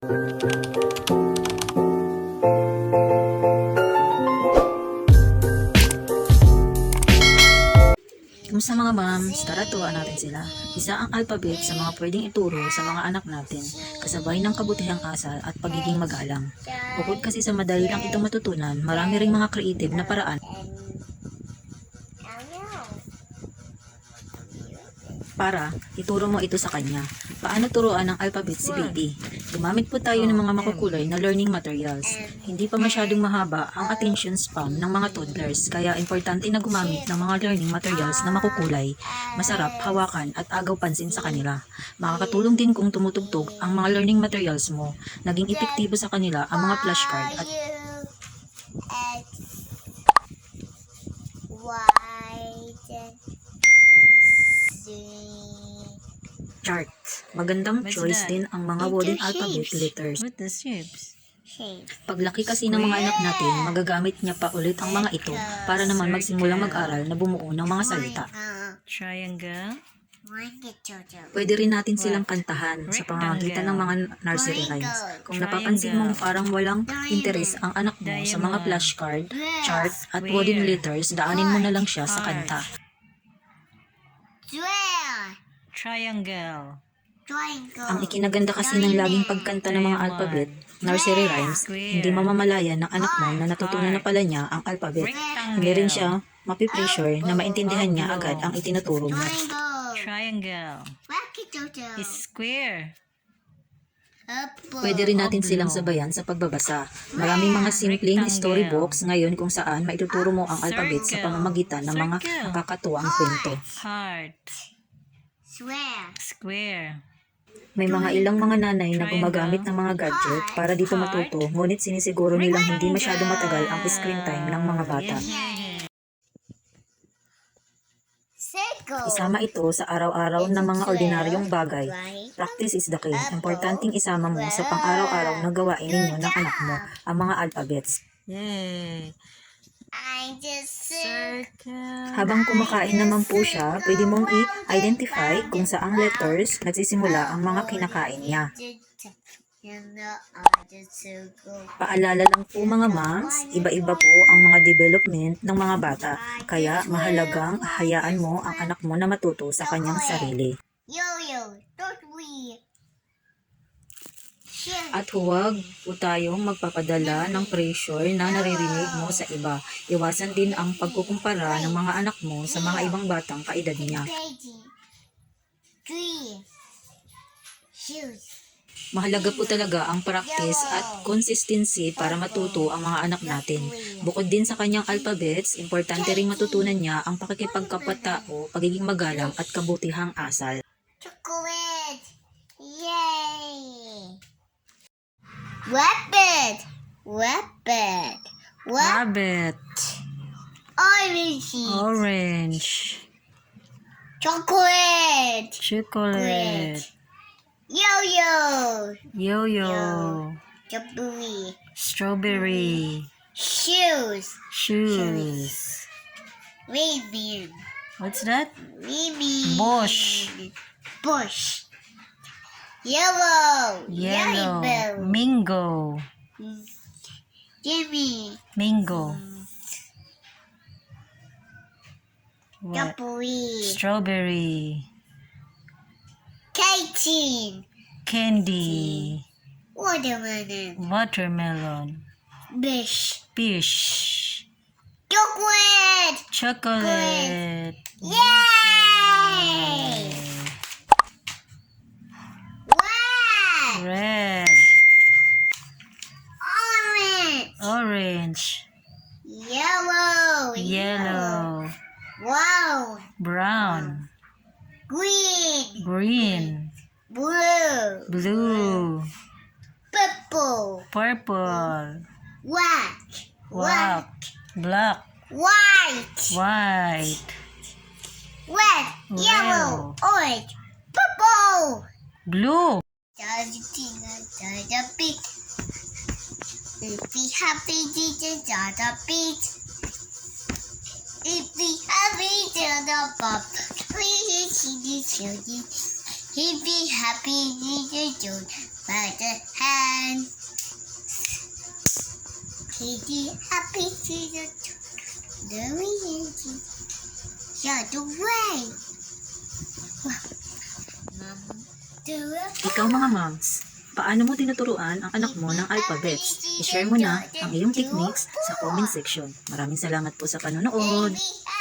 Kumusta mga moms? Tara tuwa natin sila. Isa ang alphabet sa mga pwedeng ituro sa mga anak natin, kasabay ng kabutihang asal at pagiging magalang. Bukod kasi sa madali lang itong matutunan, marami ring mga creative na paraan para ituro mo ito sa kanya. Paano turuan ng alphabet si baby? Gumamit po tayo ng mga makukulay na learning materials. Hindi pa masyadong mahaba ang attention span ng mga toddlers, kaya importante na gumamit ng mga learning materials na makukulay, masarap, hawakan at agaw pansin sa kanila. Makakatulong din kung tumutugtog ang mga learning materials mo. Naging epektibo sa kanila ang mga flashcard at chart. Magandang What's choice that? din ang mga Ito, wooden shapes. alphabet letters. What the shapes? shape. Paglaki kasi ng mga anak natin, magagamit niya pa ulit ang mga ito para naman magsimulang mag-aral na bumuo ng mga salita. Uh, Triangle? Pwede rin natin silang kantahan sa pamamagitan ng mga nursery rhymes. Kung napapansin mo parang walang interes ang anak mo sa mga flashcard, chart at wooden letters, daanin mo na lang siya sa kanta. Square. Triangle. Triangle. Ang ikinaganda kasi ng laging pagkanta ng mga alphabet, nursery rhymes, hindi mamamalayan ng anak mo na natutunan na pala niya ang alphabet. Hindi rin siya mapipressure na maintindihan niya agad ang itinuturo mo. Triangle. Jojo. Square. Apple. Pwede rin natin silang sabayan sa pagbabasa. Maraming mga simpleng storybooks ngayon kung saan maituturo mo ang alphabet sa pamamagitan ng mga nakakatuwang kwento. Heart. Square. Square. May mga ilang mga nanay na gumagamit ng mga gadget para dito matuto, ngunit sinisiguro nilang hindi masyado matagal ang screen time ng mga bata. Circle. Isama ito sa araw-araw ng mga ordinaryong bagay. Practice is the key. Importanteng isama mo sa pang-araw-araw na gawain ninyo ng anak mo ang mga alphabets. Yay. I just circle. Habang kumakain naman po siya, pwede mong i-identify kung saang letters nagsisimula ang mga kinakain niya. Paalala lang po mga moms, iba-iba po ang mga development ng mga bata, kaya mahalagang hayaan mo ang anak mo na matuto sa kanyang sarili. Yo-yo, don't we? At huwag po tayong magpapadala ng pressure na naririnig mo sa iba. Iwasan din ang pagkukumpara ng mga anak mo sa mga ibang batang kaedad niya. Mahalaga po talaga ang practice at consistency para matuto ang mga anak natin. Bukod din sa kanyang alphabets, importante ring matutunan niya ang pakikipagkapatao, pagiging magalang at kabutihang asal. Rabbit. Rabbit. Rabbit. Orange. Orange. Chocolate. Chocolate. Yo-yo. Yo-yo. Strawberry. Strawberry. Shoes. Shoes. Raven. What's that? Raven. Bush. Bush. Yellow. Yellow. Yellow. Mingo. Jimmy. Mingo. What? Strawberry. Strawberry. Katie. Candy. Watermelon. Watermelon. Fish. Fish. Chocolate. Chocolate. Yay! What? Red. Orange. Orange. Yellow. Yellow. Wow. Brown. Green. Green. Blue. Blue. Purple. Purple. White. Black. Black. White. White. Red. Yellow. Orange. Purple. Blue. If we happy, Jesus, Dada beat. If we happy, Dada pop. Please, see this children. If we happy, Jesus, by the hand. Kitty, happy to the the reality. Yeah, the way. The Ikaw mga moms, paano mo tinuturuan ang anak mo ng alphabets? I-share mo na ang iyong techniques sa comment section. Maraming salamat po sa panonood. Happy.